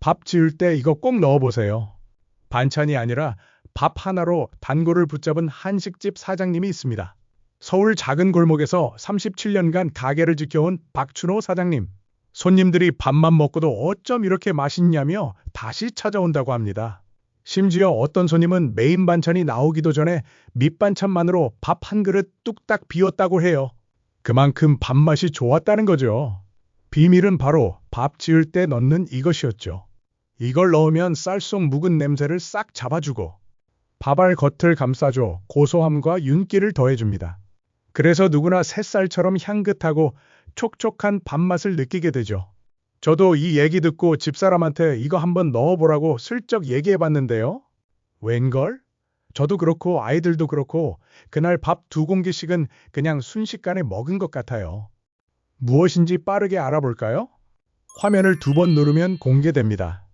밥 지을 때 이거 꼭 넣어보세요. 반찬이 아니라 밥 하나로 단골을 붙잡은 한식집 사장님이 있습니다. 서울 작은 골목에서 37년간 가게를 지켜온 박춘호 사장님. 손님들이 밥만 먹고도 어쩜 이렇게 맛있냐며 다시 찾아온다고 합니다. 심지어 어떤 손님은 메인 반찬이 나오기도 전에 밑반찬만으로 밥 한 그릇 뚝딱 비웠다고 해요. 그만큼 밥맛이 좋았다는 거죠. 비밀은 바로 밥 지을 때 넣는 이것이었죠. 이걸 넣으면 쌀속 묵은 냄새를 싹 잡아주고 밥알 겉을 감싸줘 고소함과 윤기를 더해줍니다. 그래서 누구나 새쌀처럼 향긋하고 촉촉한 밥맛을 느끼게 되죠. 저도 이 얘기 듣고 집사람한테 이거 한번 넣어보라고 슬쩍 얘기해봤는데요. 웬걸? 저도 그렇고 아이들도 그렇고 그날 밥 두 공기씩은 그냥 순식간에 먹은 것 같아요. 무엇인지 빠르게 알아볼까요? 화면을 두 번 누르면 공개됩니다.